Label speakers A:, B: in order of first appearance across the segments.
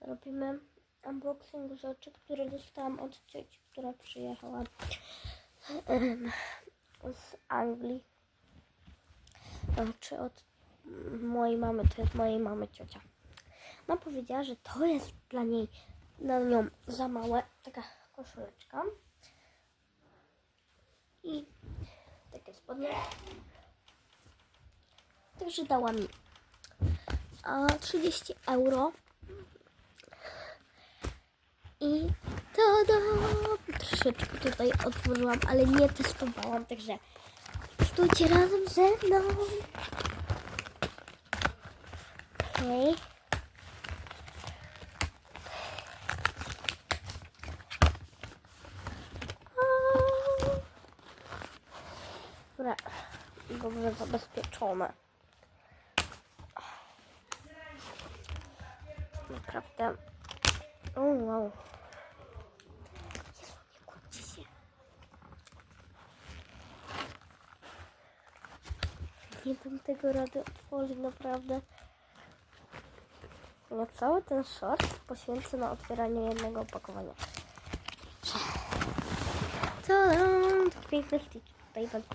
A: robimy unboxing rzeczy, które dostałam od cioci, która przyjechała z Anglii. Czy od mojej mamy, to jest mojej mamy ciocia. No powiedziała, że to jest dla niej, na nią za małe, taka koszuleczka. I takie spodnie. Także dała mi a 30 euro. I tada! Troszeczkę tutaj otworzyłam, ale nie testowałam, także stójcie razem ze mną. Okej. A. Dobra, dobrze zabezpieczone. Naprawdę. O, wow. Jezu, nie kłóćcie się. Nie dam tego rady otworzyć, naprawdę. Ja cały ten short poświęcę na otwieranie jednego opakowania. Tadam! To piękny stitch. Tutaj wezmę.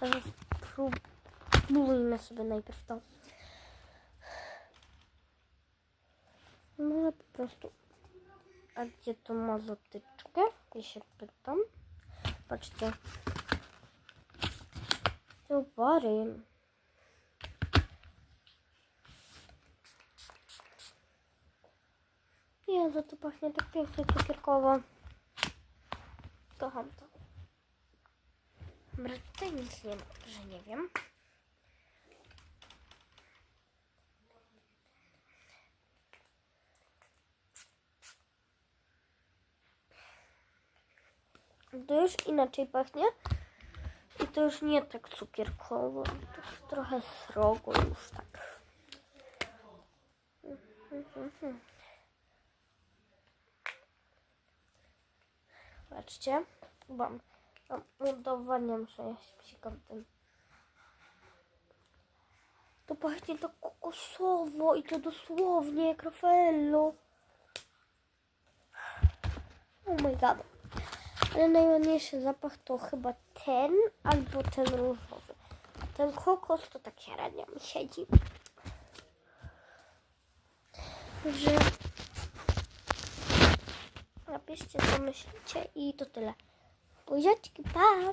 A: Teraz spróbujmy sobie najpierw to. No ale po prostu. A gdzie to ma zatyczkę? Ja się pytam. Patrzcie. To bary. Jezu, to pachnie tak pięknie cukierkowo. Kocham to. Dobra, tutaj nic nie ma, że nie wiem. To już inaczej pachnie. To już nie tak cukierkowo. To jest trochę srogo już tak. Mam, mam udowadniam, że ja się psikam tym. To pachnie tak kokosowo i to dosłownie jak Raffaello. Oh my god. Ale najładniejszy zapach to chyba ten albo ten różowy. Ten kokos to tak średnio mi siedzi. Także napiszcie co myślicie i to tyle. Buziaczki, pa!